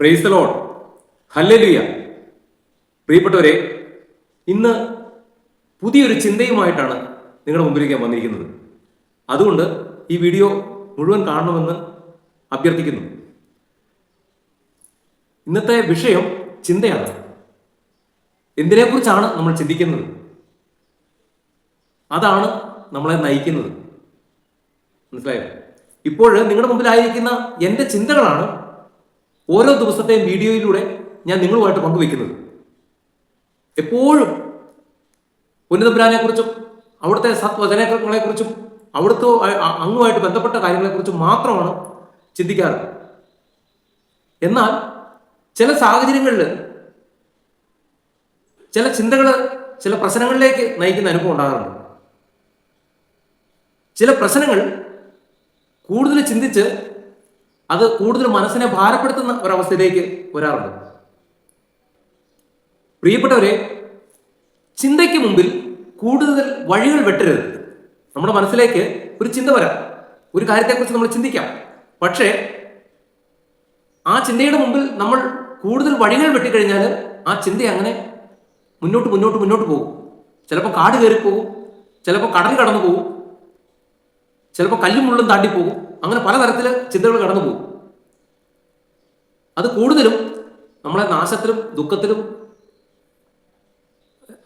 Price loan ഹല്ലലിയ പ്രിയപ്പെട്ടവരെ ഇന്ന് പുതിയൊരു ചിന്തയുമായിട്ടാണ് നിങ്ങളുടെ മുമ്പിലേക്ക് വന്നിരിക്കുന്നത്. അതുകൊണ്ട് ഈ വീഡിയോ മുഴുവൻ കാണണമെന്ന് അഭ്യർത്ഥിക്കുന്നു. ഇന്നത്തെ വിഷയം ചിന്തയാണ്. എന്തിനെക്കുറിച്ചാണ് നമ്മൾ ചിന്തിക്കുന്നത്? അതാണ് നമ്മളെ നയിക്കുന്നത്. മനസ്സിലായോ? ഇപ്പോൾ നിങ്ങളുടെ മുമ്പിലായിരിക്കുന്ന എന്റെ ചിന്തകളാണ് ഓരോ ദിവസത്തെയും വീഡിയോയിലൂടെ ഞാൻ നിങ്ങളുമായിട്ട് പങ്കുവെക്കുന്നത് എപ്പോഴും ഉന്നതപുരാനെ കുറിച്ചും അവിടുത്തെ സത്വചനങ്ങളെ കുറിച്ചും അവിടുത്തെ അങ്ങുമായിട്ട് ബന്ധപ്പെട്ട കാര്യങ്ങളെ കാര്യങ്ങളെക്കുറിച്ചും മാത്രമാണ് ചിന്തിക്കാറ്. എന്നാൽ ചില സാഹചര്യങ്ങളിൽ ചില ചിന്തകൾ ചില പ്രശ്നങ്ങളിലേക്ക് നയിക്കുന്ന അനുഭവം ഉണ്ടാകാറുണ്ട്. ചില പ്രശ്നങ്ങൾ കൂടുതൽ ചിന്തിച്ച് അത് കൂടുതൽ മനസ്സിനെ ഭാരപ്പെടുത്തുന്ന ഒരവസ്ഥയിലേക്ക് വരാറുണ്ട്. പ്രിയപ്പെട്ടവരെ ചിന്തയ്ക്ക് മുമ്പിൽ കൂടുതൽ വഴികൾ വെട്ടരുത്. നമ്മുടെ മനസ്സിലേക്ക് ഒരു ചിന്ത വരാം. ഒരു കാര്യത്തെക്കുറിച്ച് നമ്മൾ ചിന്തിക്കാം. പക്ഷേ ആ ചിന്തയുടെ മുമ്പിൽ നമ്മൾ കൂടുതൽ വഴികൾ വെട്ടിക്കഴിഞ്ഞാൽ ആ ചിന്ത അങ്ങനെ മുന്നോട്ട് മുന്നോട്ട് മുന്നോട്ട് പോകും. ചിലപ്പോൾ കാട് കയറി പോകും ചിലപ്പോൾ കടൽ കടന്നു പോകും ചിലപ്പോൾ കല്ലും മുള്ളും താണ്ടി പോകും. അങ്ങനെ പലതരത്തിൽ ചിന്തകൾ കടന്നു പോകും. അത് കൂടുതലും നമ്മളെ നാശത്തിലും ദുഃഖത്തിലും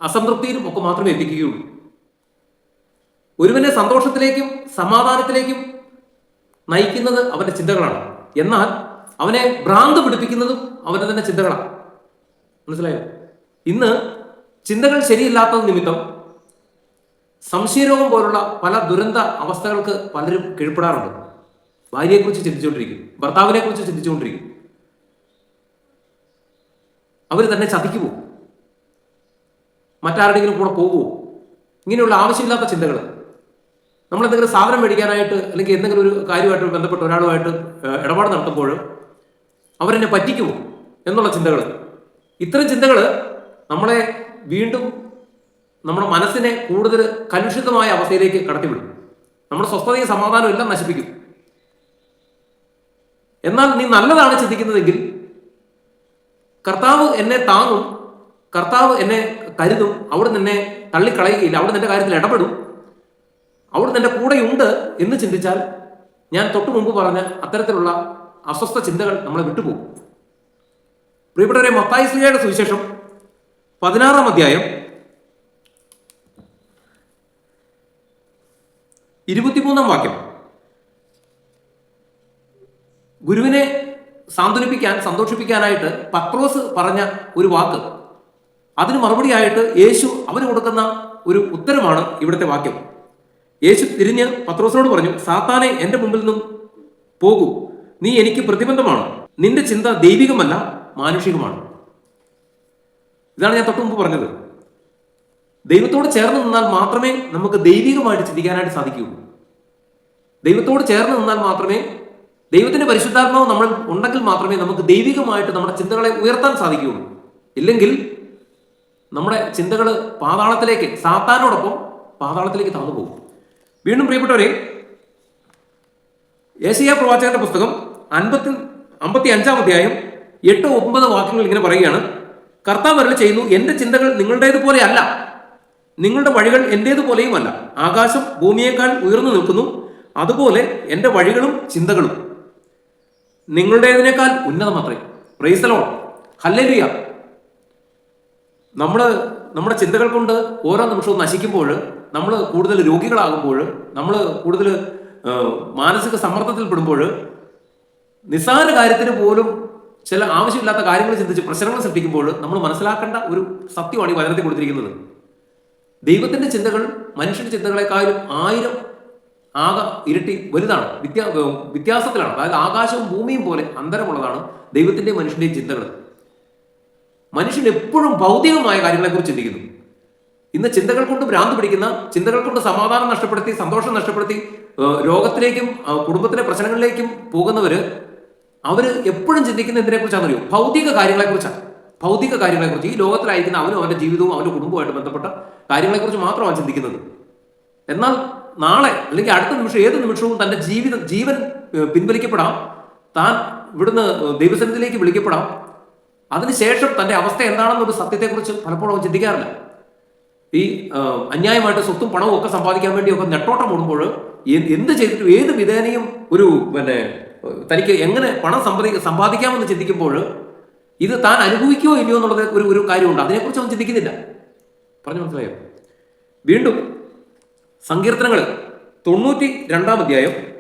അസംതൃപ്തിയിലും ഒക്കെ മാത്രമേ എത്തിക്കുകയുള്ളൂ. ഒരുവനെ സന്തോഷത്തിലേക്കും സമാധാനത്തിലേക്കും നയിക്കുന്നത് അവന്റെ ചിന്തകളാണ്. എന്നാൽ അവനെ ഭ്രാന്ത് പിടിപ്പിക്കുന്നതും അവന്റെ തന്നെ ചിന്തകളാണ്. മനസ്സിലായോ? ഇന്ന് ചിന്തകൾ ശരിയില്ലാത്തത് നിമിത്തം സംശയരോഗം പോലുള്ള പല ദുരന്ത അവസ്ഥകൾക്ക് പലരും കീഴ്പ്പെടാറുണ്ട്. ഭാര്യയെക്കുറിച്ച് ചിന്തിച്ചുകൊണ്ടിരിക്കും ഭർത്താവിനെ കുറിച്ച് ചിന്തിച്ചുകൊണ്ടിരിക്കും. അവർ തന്നെ ചതിക്കുമോ മറ്റാരുടെങ്കിലും കൂടെ പോകുമോ ഇങ്ങനെയുള്ള ആവശ്യമില്ലാത്ത ചിന്തകൾ നമ്മൾ എന്തെങ്കിലും സാധനം മേടിക്കാനായിട്ട് അല്ലെങ്കിൽ എന്തെങ്കിലും ഒരു കാര്യമായിട്ട് ബന്ധപ്പെട്ട ഒരാളുമായിട്ട് ഇടപാട് നടത്തുമ്പോൾ അവരെന്നെ പറ്റിക്കുമോ എന്നുള്ള ചിന്തകൾ ഇത്തരം ചിന്തകൾ നമ്മളെ വീണ്ടും നമ്മുടെ മനസ്സിനെ കൂടുതൽ കലുഷിതമായ അവസ്ഥയിലേക്ക് കടത്തിവിടും. നമ്മുടെ സ്വസ്ഥതയും സമാധാനവും എല്ലാം നശിപ്പിക്കും. എന്നാൽ നീ നല്ലതാണ് ചിന്തിക്കുന്നതെങ്കിൽ കർത്താവ് എന്നെ താങ്ങും കർത്താവ് എന്നെ കരുതും അവിടെ നിന്നെ തള്ളിക്കളയുകയില്ല അവിടെ നിന്റെ കാര്യത്തിൽ ഇടപെടും. അവിടെ നിന്റെ കൂടെയുണ്ട് എന്ന് ചിന്തിച്ചാൽ ഞാൻ തൊട്ടു മുമ്പ് പറഞ്ഞ അത്തരത്തിലുള്ള അസ്വസ്ഥ ചിന്തകൾ നമ്മളെ വിട്ടുപോകും. പ്രിയപ്പെട്ടവരെ മത്തായി ശ്രീയുടെ സുവിശേഷം പതിനാറാം അധ്യായം ഇരുപത്തിമൂന്നാം വാക്യം. ഗുരുവിനെ സാന്ത്വനിപ്പിക്കാൻ സന്തോഷിപ്പിക്കാനായിട്ട് പത്രോസ് പറഞ്ഞ ഒരു വാക്ക്. അതിന് മറുപടിയായിട്ട് യേശു അവന് കൊടുക്കുന്ന ഒരു ഉത്തരമാണ് ഇവിടുത്തെ വാക്യം. യേശു തിരിഞ്ഞ് പത്രോസിനോട് പറഞ്ഞു സാത്താനെ എന്റെ മുമ്പിൽ നിന്നും പോകൂ. നീ എനിക്ക് പ്രതിബന്ധമാണ്. നിന്റെ ചിന്ത ദൈവികമല്ല മാനുഷികമാണ്. ഇതാണ് ഞാൻ തൊട്ട് മുമ്പ് പറഞ്ഞത്. ദൈവത്തോട് ചേർന്ന് നിന്നാൽ മാത്രമേ നമുക്ക് ദൈവികമായിട്ട് ചിന്തിക്കാനായിട്ട് സാധിക്കുകയുള്ളൂ. ദൈവത്തോട് ചേർന്ന് നിന്നാൽ മാത്രമേ ദൈവത്തിന്റെ പരിശുദ്ധാത്മാവ് നമ്മൾ ഉണ്ടെങ്കിൽ മാത്രമേ നമുക്ക് ദൈവികമായിട്ട് നമ്മുടെ ചിന്തകളെ ഉയർത്താൻ സാധിക്കുകയുള്ളൂ. ഇല്ലെങ്കിൽ നമ്മുടെ ചിന്തകൾ പാതാളത്തിലേക്ക് സാത്താനോടൊപ്പം പാതാളത്തിലേക്ക് താന്നു പോകും. വീണ്ടും പ്രിയപ്പെട്ടവരെ ഏഷ്യ പ്രവാചകന്റെ പുസ്തകം അൻപത്തി അമ്പത്തി അഞ്ചാം അധ്യായം എട്ട് ഒമ്പത് വാക്യങ്ങൾ ഇങ്ങനെ പറയുകയാണ് കർത്താവ് ചെയ്യുന്നു എന്റെ ചിന്തകൾ നിങ്ങളുടേതുപോലെ അല്ല നിങ്ങളുടെ വഴികൾ എന്റേതുപോലെയുമല്ല ആകാശം ഭൂമിയേക്കാൾ ഉയർന്നു നിൽക്കുന്നു. അതുപോലെ എന്റെ വഴികളും ചിന്തകളും. നിങ്ങളുടേതിനേക്കാൾ ഉന്നതമത്രേ. പ്രൈസലോ ഹല്ലേലൂയ നമ്മൾ നമ്മുടെ ചിന്തകൾ കൊണ്ട് ഓരോ നിമിഷവും നശിക്കുമ്പോൾ നമ്മൾ കൂടുതൽ രോഗികളാകുമ്പോൾ നമ്മൾ കൂടുതൽ മാനസിക സമ്മർദ്ദത്തിൽ പെടുമ്പോൾ നിസ്സാര കാര്യത്തിന് പോലും ചില ആവശ്യമില്ലാത്ത കാര്യങ്ങൾ ചിന്തിച്ച് പ്രശ്നങ്ങൾ സൃഷ്ടിക്കുമ്പോൾ നമ്മൾ മനസ്സിലാക്കേണ്ട ഒരു സത്യമാണ് ഈ വചനത്തിൽ കൊടുത്തിരിക്കുന്നത്. ദൈവത്തിന്റെ ചിന്തകൾ മനുഷ്യന്റെ ചിന്തകളെക്കാളും ആയിരം ആക ഇരട്ടി വലുതാണ്. വ്യത്യാ വ്യത്യാസത്തിലാണ്. അതായത് ആകാശവും ഭൂമിയും പോലെ അന്തരമുള്ളതാണ് ദൈവത്തിന്റെയും മനുഷ്യന്റെയും ചിന്തകൾ. മനുഷ്യൻ എപ്പോഴും ഭൗതികമായ കാര്യങ്ങളെക്കുറിച്ച് ചിന്തിക്കുന്നു. ഇന്ന് ചിന്തകൾ കൊണ്ട് ഭ്രാന്ത് പിടിക്കുന്ന ചിന്തകൾ കൊണ്ട് സമാധാനം നഷ്ടപ്പെടുത്തി സന്തോഷം നഷ്ടപ്പെടുത്തി രോഗത്തിലേക്കും കുടുംബത്തിലെ പ്രശ്നങ്ങളിലേക്കും പോകുന്നവര് അവർ എപ്പോഴും ചിന്തിക്കുന്ന എന്തിനെ കുറിച്ചാണെന്നറിയോ ഭൗതിക കാര്യങ്ങളെക്കുറിച്ചാണ്. ഭൗതിക കാര്യങ്ങളെക്കുറിച്ച് ഈ ലോകത്തിലായിരിക്കുന്ന അവനും അവന്റെ ജീവിതവും അവന്റെ കുടുംബവുമായിട്ട് ബന്ധപ്പെട്ട കാര്യങ്ങളെക്കുറിച്ച് മാത്രമാണ് ചിന്തിക്കുന്നത്. എന്നാൽ നാളെ അല്ലെങ്കിൽ അടുത്ത നിമിഷം ഏത് നിമിഷവും തന്റെ ജീവിതം ജീവൻ പിൻവലിക്കപ്പെടാം. താൻ ഇവിടുന്ന് ദൈവസന്നിധിയിലേക്ക് വിളിക്കപ്പെടാം. അതിനുശേഷം തന്റെ അവസ്ഥ എന്താണെന്നൊരു സത്യത്തെക്കുറിച്ച് പലപ്പോഴും അവൻ ചിന്തിക്കാറില്ല. ഈ അന്യായമായിട്ട് സ്വത്തും പണവും ഒക്കെ സമ്പാദിക്കാൻ വേണ്ടി ഒക്കെ നെട്ടോട്ടം ഓടുമ്പോൾ എന്ത് ചെയ്തിട്ടും ഏത് വിധേനയും ഒരു പിന്നെ തനിക്ക് എങ്ങനെ പണം സമ്പാദി സമ്പാദിക്കാമെന്ന് ചിന്തിക്കുമ്പോൾ ഇത് താൻ അനുഭവിക്കുകയോ ഇല്ലയോ എന്നുള്ളത് ഒരു ഒരു കാര്യമുണ്ട്. അതിനെക്കുറിച്ച് അവൻ ചിന്തിക്കുന്നില്ല. പറഞ്ഞു മനസ്സിലായോ? വീണ്ടും സങ്കീർത്തനങ്ങൾ തൊണ്ണൂറ്റി രണ്ടാം അധ്യായം.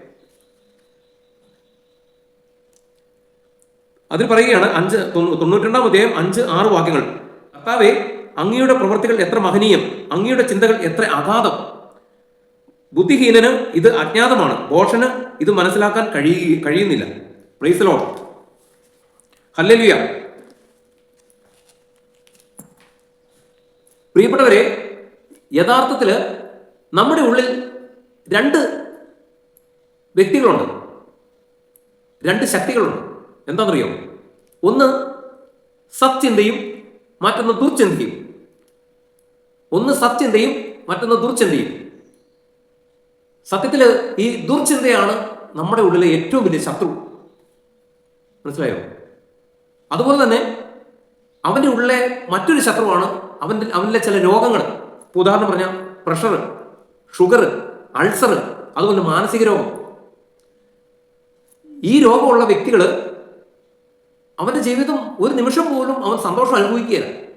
അതിൽ പറയുകയാണ് അഞ്ച് തൊണ്ണൂറ്റി രണ്ടാം അധ്യായം അഞ്ച് ആറ് വാക്യങ്ങൾ. കർത്താവെ അങ്ങയുടെ പ്രവൃത്തികൾ എത്ര മഹനീയം. അങ്ങയുടെ ചിന്തകൾ എത്ര അഗാധം. ബുദ്ധിഹീനന് ഇത് അജ്ഞാതമാണ്. ഭോഷന് ഇത് മനസ്സിലാക്കാൻ കഴിയുക കഴിയുന്നില്ല. പ്രൈസലോ ഹല്ലലുയ. പ്രിയപ്പെട്ടവരെ യഥാർത്ഥത്തിൽ നമ്മുടെ ഉള്ളിൽ രണ്ട് വ്യക്തികളുണ്ട്. രണ്ട് ശക്തികളുണ്ട്. എന്താണെന്നറിയോ? ഒന്ന് സത്യന്തയും മറ്റൊന്ന് ദുർചിന്തയും. ഒന്ന് സത്യന്തയും മറ്റൊന്ന് ദുർചിന്തയും. സത്യത്തിൽ ഈ ദുർചിന്തയാണ് നമ്മുടെ ഉള്ളിലെ ഏറ്റവും വലിയ ശത്രു. മനസ്സിലായോ? അതുപോലെ തന്നെ അവന്റെ ഉള്ളിലെ മറ്റൊരു ശത്രുവാണ് അവന്റെ അവനിലെ ചില രോഗങ്ങൾ. ഉദാഹരണം പറഞ്ഞാൽ പ്രഷർ ഷുഗർ അൾസർ അതുപോലെ മാനസിക രോഗം. ഈ രോഗമുള്ള വ്യക്തികൾ അവന്റെ ജീവിതം ഒരു നിമിഷം പോലും അവൻ സന്തോഷം അനുഭവിക്കുകയില്ല.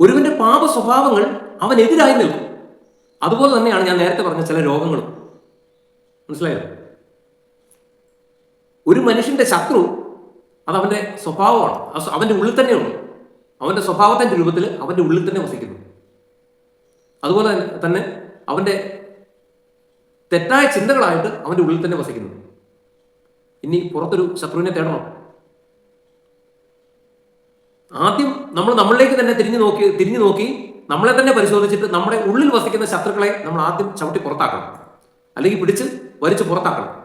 ഒരുവന്റെ പാപ സ്വഭാവങ്ങൾ അവനെതിരായി നിൽക്കും. അതുപോലെ തന്നെയാണ് ഞാൻ നേരത്തെ പറഞ്ഞ ചില രോഗങ്ങളും. മനസ്സിലായോ? ഒരു മനുഷ്യന്റെ ശത്രു അത് അവന്റെ സ്വഭാവമാണ്. അവന്റെ ഉള്ളിൽ തന്നെയുണ്ട്. അവന്റെ സ്വഭാവത്തിന്റെ രൂപത്തിൽ അവന്റെ ഉള്ളിൽ തന്നെ വസിക്കുന്നു. അതുപോലെ തന്നെ- അവന്റെ തെറ്റായ ചിന്തകളായിട്ട് അവന്റെ ഉള്ളിൽ തന്നെ വസിക്കുന്നു. ഇനി പുറത്തൊരു ശത്രുവിനെ തേടണം. ആദ്യം നമ്മൾ നമ്മളിലേക്ക് തന്നെ തിരിഞ്ഞു നോക്കി തിരിഞ്ഞു നോക്കി നമ്മളെ തന്നെ പരിശോധിച്ചിട്ട് നമ്മുടെ ഉള്ളിൽ വസിക്കുന്ന ശത്രുക്കളെ നമ്മൾ ആദ്യം ചവിട്ടി പുറത്താക്കണം. അല്ലെങ്കിൽ പിടിച്ച് വലിച്ച് പുറത്താക്കണം.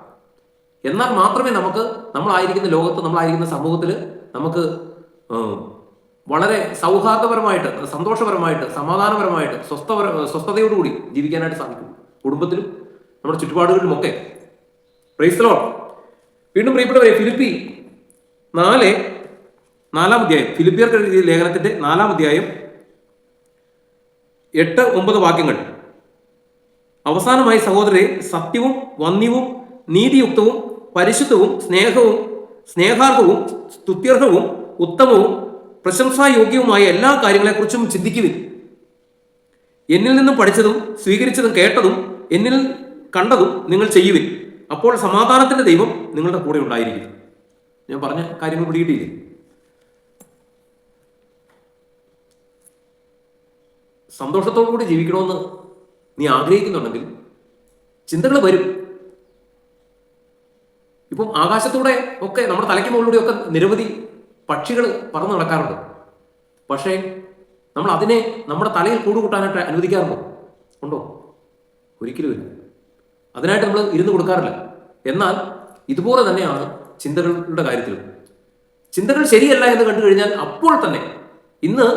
എന്നാൽ മാത്രമേ നമുക്ക് നമ്മളായിരിക്കുന്ന ലോകത്ത് നമ്മളായിരിക്കുന്ന സമൂഹത്തിൽ നമുക്ക് വളരെ സൗഹാർദ്ദപരമായിട്ട് സന്തോഷപരമായിട്ട് സമാധാനപരമായിട്ട് സ്വസ്ഥപര സ്വസ്ഥതയോടുകൂടി ജീവിക്കാനായിട്ട് സാധിക്കും. കുടുംബത്തിലും നമ്മുടെ ചുറ്റുപാടുകളിലുമൊക്കെ പ്രൈസ്ലോൺ വീണ്ടും പ്രിയപ്പെട്ടവരെ ഫിലിപ്പി നാല് നാലാം അധ്യായം. ഫിലിപ്പിയർക്ക് എഴുതിയ ലേഖനത്തിന്റെ നാലാം അധ്യായം എട്ട് ഒമ്പത് വാക്യങ്ങൾ. അവസാനമായി സഹോദരരെ സത്യവും വന്യവും നീതിയുക്തവും പരിശുദ്ധവും സ്നേഹവും സ്നേഹാർഹവും സ്തുത്യർഹവും ഉത്തമവും പ്രശംസായോഗ്യവുമായ എല്ലാ കാര്യങ്ങളെക്കുറിച്ചും ചിന്തിക്കുവിൻ. എന്നിൽ നിന്നും പഠിച്ചതും സ്വീകരിച്ചതും കേട്ടതും എന്നിൽ കണ്ടതും നിങ്ങൾ ചെയ്യുവിൻ. അപ്പോൾ സമാധാനത്തിന്റെ ദൈവം നിങ്ങളുടെ കൂടെ ഉണ്ടായിരിക്കും. ഞാൻ പറഞ്ഞ കാര്യങ്ങൾ പിടികിട്ടിയില്ലേ? സന്തോഷത്തോടു കൂടി ജീവിക്കണമെന്ന് നീ ആഗ്രഹിക്കുന്നുണ്ടെങ്കിൽ ചിന്തകൾ വരും. ഇപ്പം ആകാശത്തൂടെ ഒക്കെ നമ്മുടെ തലയ്ക്ക് മുകളിലൂടെ ഒക്കെ നിരവധി പക്ഷികൾ പറന്ന് നടക്കാറുണ്ട്. പക്ഷേ നമ്മൾ അതിനെ നമ്മുടെ തലയിൽ കൂടുകൂട്ടാനായിട്ട് അനുവദിക്കാറുണ്ടോ? ഉണ്ടോ? ഒരിക്കലുമില്ല അതിനായിട്ട് നമ്മൾ ഇരുന്ന് കൊടുക്കാറില്ല. എന്നാൽ ഇതുപോലെ തന്നെയാണ് ചിന്തകളുടെ കാര്യത്തിൽ ചിന്തകൾ ശരിയല്ല എന്ന് കണ്ടു കഴിഞ്ഞാൽ അപ്പോൾ തന്നെ ഇന്ന്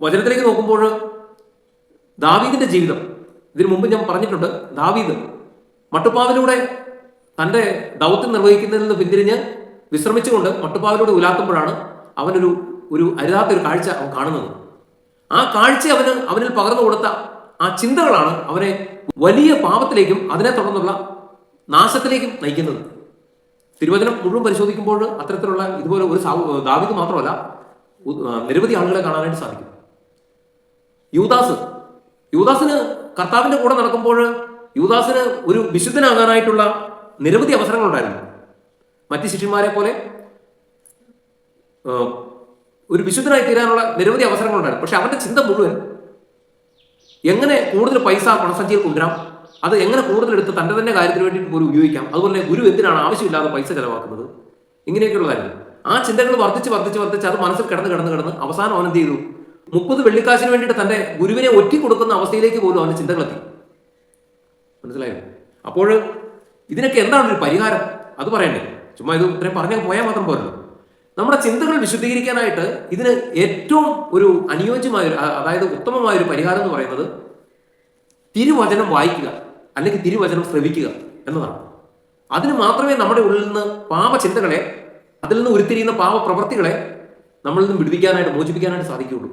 വചനത്തിലേക്ക് നോക്കുമ്പോൾ ദാവീദിന്റെ ജീവിതം ഇതിനു മുമ്പ് ഞാൻ പറഞ്ഞിട്ടുണ്ട് ദാവീദ് മട്ടുപ്പാവിലൂടെ തന്റെ ദൗത്യം നിർവഹിക്കുന്നതിൽ നിന്ന് പിന്തിരിഞ്ഞ് വിശ്രമിച്ചുകൊണ്ട് മട്ടുപ്പാവിലൂടെ ഉലാത്തുമ്പോഴാണ് അവനൊരു ഒരു അരുതാത്തൊരു കാഴ്ച അവൻ കാണുന്നത്. ആ കാഴ്ച അവന് അവനിൽ പകർന്നു കൊടുത്ത ആ ചിന്തകളാണ് അവനെ വലിയ പാപത്തിലേക്കും അതിനെ തുടർന്നുള്ള നാശത്തിലേക്കും നയിക്കുന്നത്. തിരുവചനം മുഴുവൻ പരിശോധിക്കുമ്പോൾ അത്തരത്തിലുള്ള ഇതുപോലെ ഒരു ദാവീദ് മാത്രമല്ല നിരവധി ആളുകളെ കാണാനായിട്ട് സാധിക്കും. യൂദാസ് യൂദാസിന് കർത്താവിന്റെ കൂടെ നടക്കുമ്പോൾ യൂദാസിന് ഒരു വിശുദ്ധനാകാനായിട്ടുള്ള നിരവധി അവസരങ്ങളുണ്ടായിരുന്നു. മറ്റ് ശിഷ്യന്മാരെ പോലെ ഒരു വിശുദ്ധനായി തീരാനുള്ള നിരവധി അവസരങ്ങളുണ്ടായിരുന്നു. പക്ഷെ അവന്റെ ചിന്ത മുഴുവൻ എങ്ങനെ കൂടുതൽ പൈസ പണസഞ്ചിയിൽ കൊണ്ടുവരാം? അത് എങ്ങനെ കൂടുതൽ എടുത്ത് തന്റെ തന്നെ കാര്യത്തിന് വേണ്ടിയിട്ട് പോലും ഉപയോഗിക്കാം? അതുപോലെ ഗുരു എന്തിനാണ് ആവശ്യമില്ലാതെ പൈസ ചെലവാക്കുന്നത്? ഇങ്ങനെയൊക്കെയുള്ളതായിരുന്നു. ആ ചിന്തകൾ വർദ്ധിച്ച് വർദ്ധിച്ച് വർദ്ധിച്ച് അത് മനസ്സിൽ കിടന്ന് കിടന്ന് കിടന്ന് അവസാനം അവൻ എന്ത് ചെയ്തു? മുപ്പത് വെള്ളിക്കാശിന് വേണ്ടിയിട്ട് തന്റെ ഗുരുവിനെ ഒറ്റി കൊടുക്കുന്ന അവസ്ഥയിലേക്ക് പോലും അവന്റെ ചിന്തകളെത്തി. മനസ്സിലായോ? അപ്പോൾ ഇതിനൊക്കെ എന്താണ് ഒരു പരിഹാരം? അത് പറയണ്ടേ? ചുമ്മാ ഇത് ഇത്രയും പറഞ്ഞാൽ പോയാൽ മാത്രം പോരല്ലോ. നമ്മുടെ ചിന്തകൾ വിശുദ്ധീകരിക്കാനായിട്ട് ഇതിന് ഏറ്റവും ഒരു അനുയോജ്യമായ ഒരു അതായത് ഉത്തമമായ ഒരു പരിഹാരം എന്ന് പറയുന്നത് തിരുവചനം വായിക്കുക അല്ലെങ്കിൽ തിരുവചനം ശ്രവിക്കുക എന്നതാണ്. അതിന് മാത്രമേ നമ്മുടെ ഉള്ളിൽ നിന്ന് പാപചിന്തകളെ അതിൽ നിന്ന് ഉരുത്തിരിയുന്ന പാപപ്രവൃത്തികളെ നമ്മളിൽ നിന്ന് വിടുവിക്കാനായിട്ട് മോചിപ്പിക്കാനായിട്ട് സാധിക്കുകയുള്ളൂ.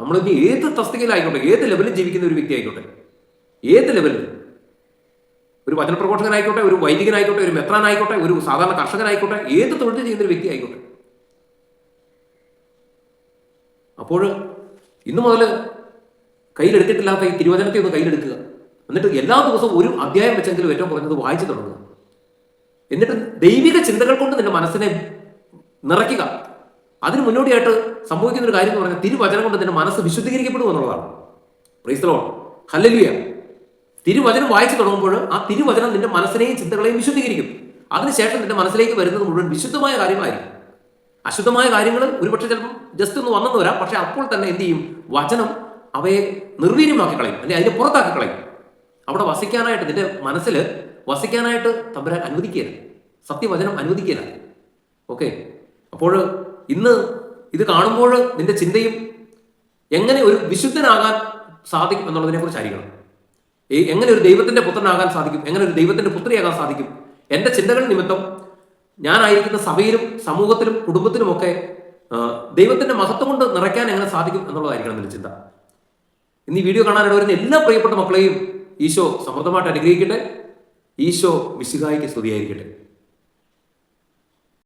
നമ്മളിനി ഏത് തസ്തികയിലായിക്കോട്ടെ ഏത് ലെവലിൽ ജീവിക്കുന്ന ഒരു വ്യക്തി ആയിക്കോട്ടെ ഏത് ലെവലിൽ ഒരു വചനപ്രഘോഷകനായിക്കോട്ടെ ഒരു വൈദികനായിക്കോട്ടെ ഒരു മെത്രാനായിക്കോട്ടെ ഒരു സാധാരണ കർഷകനായിക്കോട്ടെ ഏത് തൊഴിൽ ചെയ്യുന്ന ഒരു വ്യക്തി ആയിക്കോട്ടെ അപ്പോൾ ഇന്നു മുതൽ കയ്യിലെടുത്തിട്ടില്ലാത്ത ഈ തിരുവചനത്തെ ഒന്ന് കയ്യിലെടുക്കുക. എന്നിട്ട് എല്ലാ ദിവസവും ഒരു അധ്യായം വെച്ചെങ്കിലും ഏറ്റവും കുറഞ്ഞത് വായിച്ചു തുടങ്ങുക. എന്നിട്ട് ദൈവിക ചിന്തകൾ കൊണ്ട് നിന്റെ മനസ്സിനെ നിറയ്ക്കുക. അതിന് മുന്നോടിയായിട്ട് സംഭവിക്കുന്ന ഒരു കാര്യം എന്ന് പറഞ്ഞാൽ തിരുവചനം കൊണ്ട് നിന്റെ മനസ്സ് വിശുദ്ധീകരിക്കപ്പെടും എന്നുള്ളതാണ്. ക്രൈസ്തലോ ഹല്ലലിയ തിരുവചനം വായിച്ചു തുടങ്ങുമ്പോൾ ആ തിരുവചനം നിന്റെ മനസ്സിനെയും ചിന്തകളെയും വിശുദ്ധീകരിക്കും. അതിനുശേഷം നിന്റെ മനസ്സിലേക്ക് വരുന്നത് മുഴുവൻ വിശുദ്ധമായ കാര്യമായിരിക്കും. അശുദ്ധമായ കാര്യങ്ങൾ ഒരുപക്ഷെ ചിലപ്പോൾ ജസ്റ്റ് ഒന്ന് വന്നെന്ന് വരാം. പക്ഷെ അപ്പോൾ തന്നെ എന്ത് ചെയ്യും? വചനം അവയെ നിർവീര്യമാക്കി കളയും. അല്ലെങ്കിൽ അതിനെ പുറത്താക്കി കളയും. അവിടെ വസിക്കാനായിട്ട് നിന്റെ മനസ്സിൽ വസിക്കാനായിട്ട് തമ്പുരാൻ അനുവദിക്കുകയില്ല. സത്യവചനം അനുവദിക്കുകയില്ല. ഓക്കെ? അപ്പോൾ ഇന്ന് ഇത് കാണുമ്പോൾ നിന്റെ ചിന്തയും എങ്ങനെ ഒരു വിശുദ്ധനാകാൻ സാധിക്കും എന്നുള്ളതിനെ കുറിച്ച് അറിയണം ഈ എങ്ങനെ ഒരു ദൈവത്തിന്റെ പുത്രനാകാൻ സാധിക്കും? എങ്ങനെ ഒരു ദൈവത്തിന്റെ പുത്രിയാകാൻ സാധിക്കും? എന്റെ ചിന്തകൾ നിമിത്തം ഞാനായിരിക്കുന്ന സഭയിലും സമൂഹത്തിലും കുടുംബത്തിലുമൊക്കെ ദൈവത്തിന്റെ മഹത്വം കൊണ്ട് നിറയ്ക്കാൻ എങ്ങനെ സാധിക്കും എന്നുള്ളതായിരിക്കണം എന്റെ ചിന്ത. ഇന്ന് ഈ വീഡിയോ കാണാനിട വരുന്ന എല്ലാ പ്രിയപ്പെട്ട മക്കളെയും ഈശോ സമൃദ്ധമായിട്ട് അനുഗ്രഹിക്കട്ടെ. ഈശോ വിശുഖായിക്ക് സ്തുതിയായിരിക്കട്ടെ.